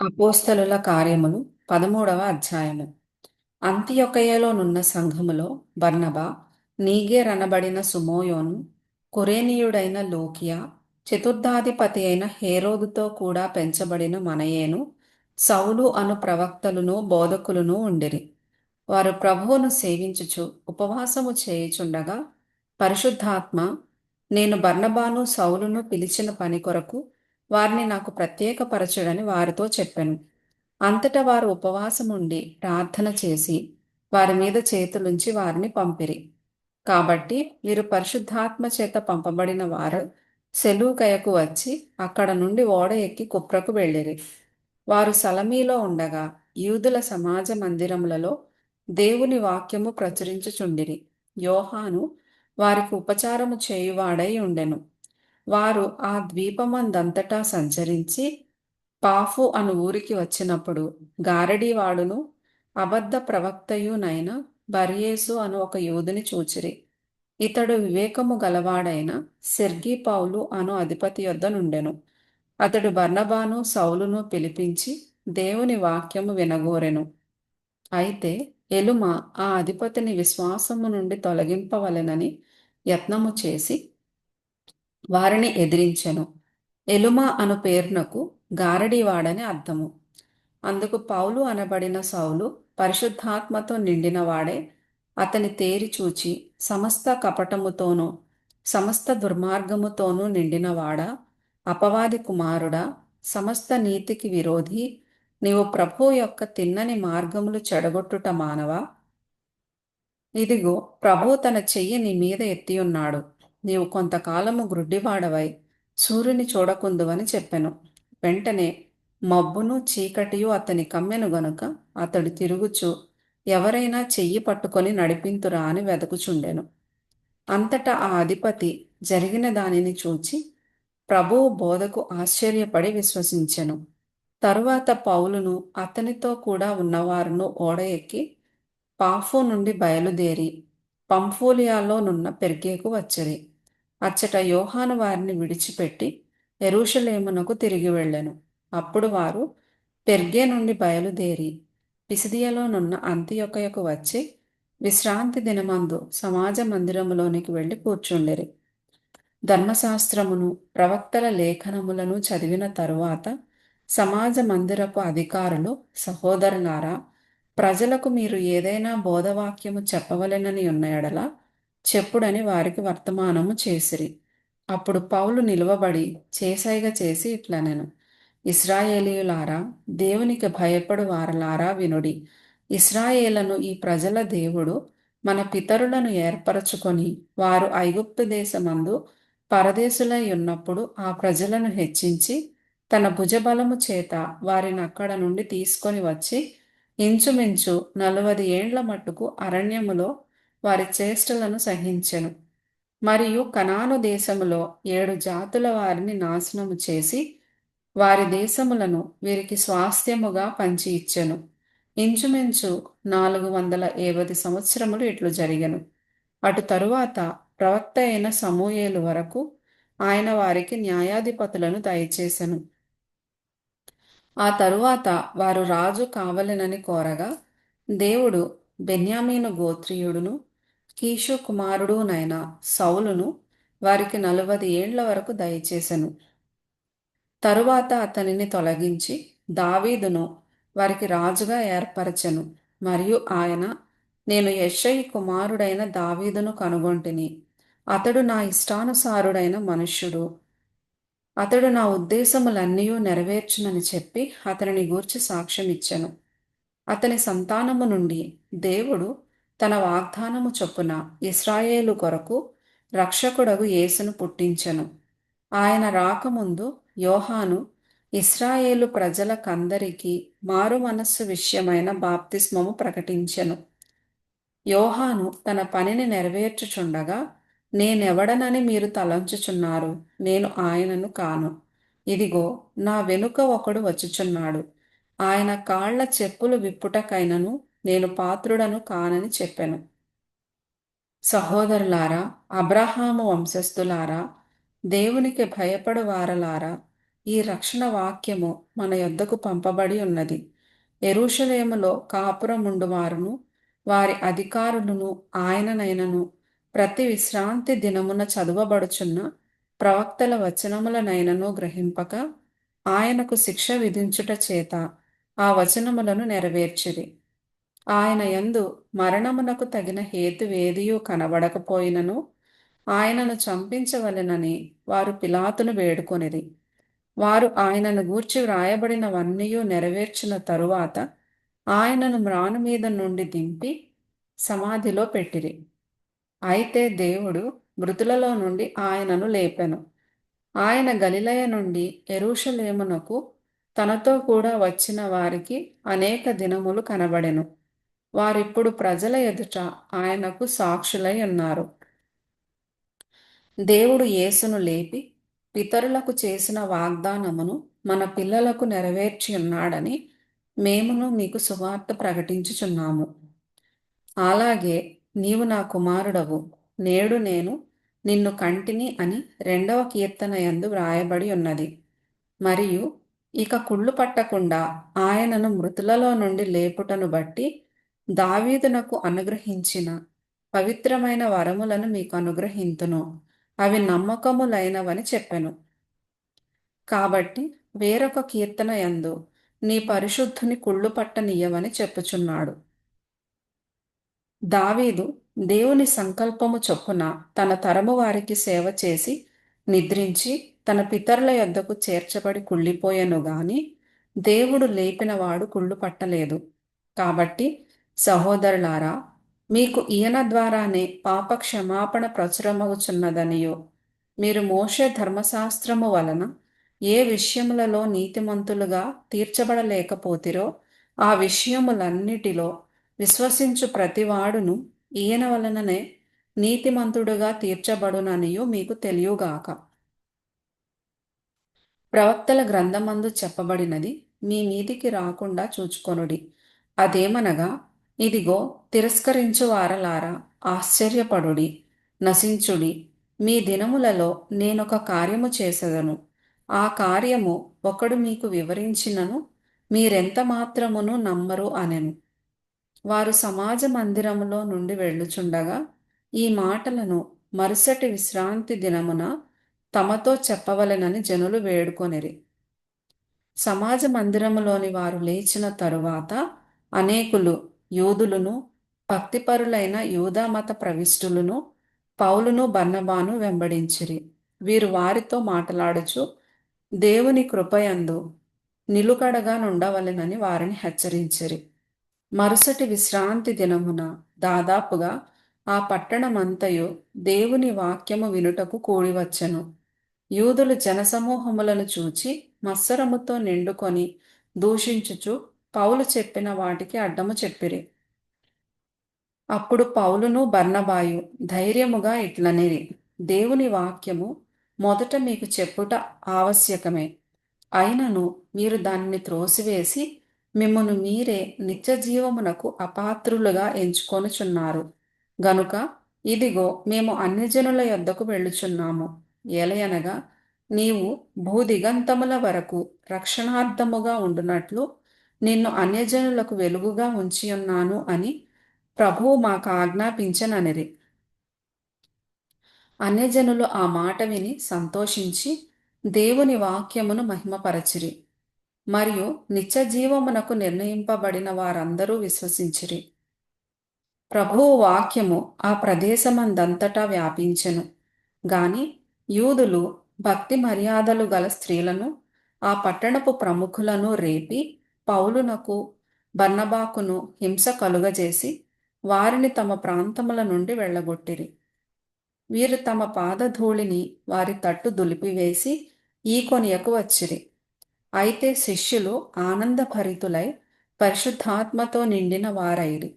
అపోస్తలుల కార్యములు పదమూడవ అధ్యాయము. అంత్యొకయలోనున్న సంఘములో బర్నబా నీగేర్ అనబడిన సుమోయోను కురేనీయుడైన లోకియా చతుర్థాధిపతి అయిన హేరోదుతో కూడా పెంచబడిన మనయేను సౌలు అను ప్రవక్తలను బోధకులను ఉండిరి. వారు ప్రభువును సేవించుచు ఉపవాసము చేయుచుండగా పరిశుద్ధాత్మ నేను బర్నబాను సౌలును పిలిచిన పని కొరకు వారిని నాకు ప్రత్యేకపరచడని వారితో చెప్పాను. అంతటా వారు ఉపవాసముండి ప్రార్థన చేసి వారి మీద చేతులుంచి వారిని పంపిరి. కాబట్టి వీరు పరిశుద్ధాత్మ చేత పంపబడిన వారు సెలూకయకు వచ్చి అక్కడ నుండి ఓడ ఎక్కి కుప్రకు వెళ్ళిరి. వారు సలమీలో ఉండగా యూదుల సమాజ మందిరములలో దేవుని వాక్యము ప్రచురించుచుండిరి. యోహాను వారికి ఉపచారము చేయువాడై ఉండెను. వారు ఆ ద్వీపమందంతటా సంచరించి పాఫు అను ఊరికి వచ్చినప్పుడు గారడీవాడును అబద్ధ ప్రవక్తయునైన బర్యేసు అను ఒక యోధుని చూచిరి. ఇతడు వివేకము గలవాడైన సెర్గీ పౌలు అను అధిపతి యొద్ద నుండెను. అతడు బర్ణబాను సౌలును పిలిపించి దేవుని వాక్యము వినగోరెను. అయితే ఎలుమ ఆ అధిపతిని విశ్వాసము నుండి తొలగింపవలెనని యత్నము చేసి వారిని ఎదిరించెను. ఎలుమ అను పేరునకు గారడీవాడని అర్థము. అందుకు పౌలు అనబడిన సౌలు పరిశుద్ధాత్మతో నిండినవాడే అతని తేరి చూచి సమస్త కపటముతోనూ సమస్త దుర్మార్గముతోనూ నిండినవాడా? అపవాది కుమారుడా సమస్త నీతికి విరోధి నీవు ప్రభు యొక్క తిన్నని మార్గములు చెడగొట్టుట మానవా? ఇదిగో ప్రభు తన చెయ్యి నీ మీద ఎత్తి ఉన్నాడు నీవు కొంతకాలము గ్రుడ్డివాడవై సూర్యుని చూడకుందువని చెప్పెను. వెంటనే మబ్బును చీకటియు అతని కమ్మెను గనుక అతడు తిరుగుచు ఎవరైనా చెయ్యి పట్టుకొని నడిపింతురా అని వెదకుచుండెను. అంతటా ఆ అధిపతి జరిగిన దానిని చూచి ప్రభువు బోధకు ఆశ్చర్యపడి విశ్వసించెను. తరువాత పౌలును అతనితో కూడా ఉన్నవారును ఓడ ఎక్కి పాఫో నుండి బయలుదేరి పంఫోలియాలోనున్న పెర్గేకు వచ్చిరి. అచ్చట యోహాను వారిని విడిచిపెట్టి ఎరుషలేమునకు తిరిగి వెళ్ళెను. అప్పుడు వారు పెర్గే నుండి బయలుదేరి పిసిదియలోనున్న అంత్యొక్కయకు వచ్చి విశ్రాంతి దినమందు సమాజ మందిరములోనికి వెళ్ళి కూర్చుండిరి. ధర్మశాస్త్రమును ప్రవక్తల లేఖనములను చదివిన తరువాత సమాజ మందిరపు అధికారులు సహోదరులారా ప్రజలకు మీరు ఏదైనా బోధవాక్యము చెప్పవలెనని ఉన్న ఎడల చెప్పుడని వారికి వర్తమానము చేసిరి. అప్పుడు పౌలు నిలువబడి చేసైగ చేసి ఇట్లనెను. ఇస్రాయేలీయులారా దేవునికి భయపడు వారలారా వినుడి. ఇస్రాయేలను ఈ ప్రజల దేవుడు మన పితరులను ఏర్పరచుకొని వారు ఐగుప్తు దేశమందు పరదేశులై ఉన్నప్పుడు ఆ ప్రజలను హెచ్చించి తన భుజబలము చేత వారిని అక్కడ నుండి తీసుకొని వచ్చి ఇంచుమించు నలవది ఏండ్ల మట్టుకు అరణ్యములో వారి చేష్టలను సహించెను. మరియు కనాను దేశములో ఏడు జాతుల వారిని నాశనము చేసి వారి దేశములను వీరికి స్వాస్థ్యముగా పంచి ఇచ్చెను ఇంచుమించు నాలుగు వందల ఏవది సంవత్సరములు ఇట్లు జరిగెను. అటు తరువాత ప్రవక్త అయిన సమూయేలు వరకు ఆయన వారికి న్యాయాధిపతులను దయచేశను ఆ తరువాత వారు రాజు కావలెనని కోరగా దేవుడు బెన్యామీను గోత్రీయుడును కీషు కుమారుడునైన సౌలును వారికి నలభై ఏండ్ల వరకు దయచేసెను. తరువాత అతనిని తొలగించి దావీదును వారికి రాజుగా ఏర్పరచెను. మరియు ఆయన నేను యశై కుమారుడైన దావీదును కనుగొంటిని. అతడు నా ఇష్టానుసారుడైన మనుష్యుడు. అతడు నా ఉద్దేశములన్నీ నెరవేర్చునని చెప్పి అతనిని గూర్చి సాక్ష్యం ఇచ్చెను. అతని సంతానము నుండి దేవుడు తన వాగ్దానము చొప్పున ఇస్రాయేలు కొరకు రక్షకుడగు యేసును పుట్టించెను. ఆయన రాకముందు యోహాను ఇస్రాయేలు ప్రజలకందరికీ మారు మనస్సు విషయమైన బాప్తిస్మము ప్రకటించెను. యోహాను తన పనిని నెరవేర్చుచుండగా నేనెవడనని మీరు తలంచుచున్నారు నేను ఆయనను కాను. ఇదిగో నా వెనుక ఒకడు వచ్చుచున్నాడు. ఆయన కాళ్ళ చెప్పులు విప్పుటకైనను నేను పాత్రుడను కానని చెప్పెను. సహోదరులారా అబ్రహాము వంశస్థులారా దేవునికి భయపడు వారలారా ఈ రక్షణ వాక్యము మన యొద్దకు పంపబడి ఉన్నది. ఎరుషలేములో కాపురముండువారును వారి అధికారులను ఆయననైనను ప్రతి విశ్రాంతి దినమున చదువబడుచున్న ప్రవక్తల వచనములనైనను గ్రహింపక ఆయనకు శిక్ష విధించుట చేత ఆ వచనములను నెరవేర్చిరి. ఆయన యందు మరణమునకు తగిన హేతువేదియు కనబడకపోయినను ఆయనను చంపించవలెనని వారు పిలాతును వేడుకొనిది వారు ఆయనను గూర్చి వ్రాయబడినవన్నీయు నెరవేర్చిన తరువాత ఆయనను మ్రాను మీద నుండి దింపి సమాధిలో పెట్టిరి. అయితే దేవుడు మృతులలో నుండి ఆయనను లేపెను. ఆయన గలిలయ నుండి ఎరుషలేమునకు తనతో కూడా వచ్చిన వారికి అనేక దినములు కనబడెను. వారిప్పుడు ప్రజల ఎదుట ఆయనకు సాక్షులై ఉన్నారు. దేవుడు యేసును లేపి పితరులకు చేసిన వాగ్దానమును మన పిల్లలకు నెరవేర్చి ఉన్నాడని మేమును మీకు సువార్త ప్రకటించుచున్నాము. అలాగే నీవు నా కుమారుడవు. నేడు నేను నిన్ను కంటిని అని రెండవ కీర్తనయందు వ్రాయబడి ఉన్నది. మరియు ఇక కుళ్ళు పట్టకుండా ఆయనను మృతులలో నుండి లేపుటను బట్టి దావీదునకు అనుగ్రహించిన పవిత్రమైన వరములను మీకు అనుగ్రహింతును. అవి నమ్మకములైనవని చెప్పెను. కాబట్టి వేరొక కీర్తన యందు నీ పరిశుద్ధుని కుళ్ళు పట్టనీయవని చెప్పుచున్నాడు. దావీదు దేవుని సంకల్పము చొప్పున తన తరము వారికి సేవ చేసి నిద్రించి తన పితరుల యొద్దకు చేర్చబడి కుళ్ళిపోయాను గాని దేవుడు లేపినవాడు కుళ్ళు పట్టలేదు. కాబట్టి సహోదరులారా మీకు ఈయన ద్వారానే పాప క్షమాపణ ప్రచురమవుచున్నదనియో. మీరు మోషే ధర్మశాస్త్రము వలన ఏ విషయములలో నీతిమంతులుగా తీర్చబడలేకపోతిరో ఆ విషయములన్నిటిలో విశ్వసించు ప్రతివాడును ఈయన వలననే నీతిమంతుడుగా తీర్చబడుననియు మీకు తెలియగాక. ప్రవక్తల గ్రంథమందు చెప్పబడినది మీ మీదికి రాకుండా చూచుకొనుడి. అదేమనగా ఇదిగో తిరస్కరించు వారలారా ఆశ్చర్యపడుడి. నశించుడి. మీ దినములలో నేనొక కార్యము చేసేదను. ఆ కార్యము ఒకడు మీకు వివరించినను మీరెంత మాత్రమును నమ్మరు అనెను. వారు సమాజ మందిరములో నుండి వెళ్ళుచుండగా ఈ మాటలను మరుసటి విశ్రాంతి దినమున తమతో చెప్పవలెనని జనులు వేడుకొనిరి. సమాజ మందిరములోని వారు లేచిన తరువాత అనేకులు యూదులను భక్తిపరులైన యూదామత ప్రవిష్టులను పౌలును బన్నబాను వెంబడించిరి. వీరు వారితో మాట్లాడుచు దేవుని కృపయందు నిలుకడగా నుండవలెనని వారిని హెచ్చరించిరి. మరుసటి విశ్రాంతి దినమున దాదాపుగా ఆ పట్టణమంతయు దేవుని వాక్యము వినుటకు కూడివచ్చెను. యూదులు జనసమూహములను చూచి మత్సరముతో నిండుకొని దూషించుచు పౌలు చెప్పిన వాటికి అడ్డము చెప్పిరి. అప్పుడు పౌలును బర్ణబాయు ధైర్యముగా ఇట్లనేరి దేవుని వాక్యము మొదట మీకు చెప్పుట ఆవశ్యకమే. అయినను మీరు దానిని త్రోసివేసి మిమ్మను మీరే నిత్య జీవమునకు అపాత్రులుగా ఎంచుకొనుచున్నారు. గనుక ఇదిగో మేము అన్యజనుల యొద్దకు వెళ్ళుచున్నాము. ఎలయనగా నీవు భూదిగంతముల వరకు రక్షణార్థముగా ఉండునట్లు నిన్ను అన్యజనులకు వెలుగుగా ఉంచియున్నాను అని ప్రభువు మాకు ఆజ్ఞాపించననిరి. అన్యజనులు ఆ మాట విని సంతోషించి దేవుని వాక్యమును మహిమపరచిరి. మరియు నిత్య జీవమునకు నిర్ణయింపబడిన వారందరూ విశ్వసించిరి. ప్రభువు వాక్యము ఆ ప్రదేశమందంతటా వ్యాపించెను. గాని యూదులు భక్తి మర్యాదలు గల స్త్రీలను ఆ పట్టణపు ప్రముఖులను రేపి పౌలునకు బర్నబాకును హింస కలుగజేసి వారిని తమ ప్రాంతముల నుండి వెళ్ళగొట్టిరి. వీరు తమ పాదధూళిని వారి తట్టు దులిపివేసి ఈ కొనియకు వచ్చిరి. అయితే శిష్యులు ఆనందభరితులై పరిశుద్ధాత్మతో నిండిన వారైరి.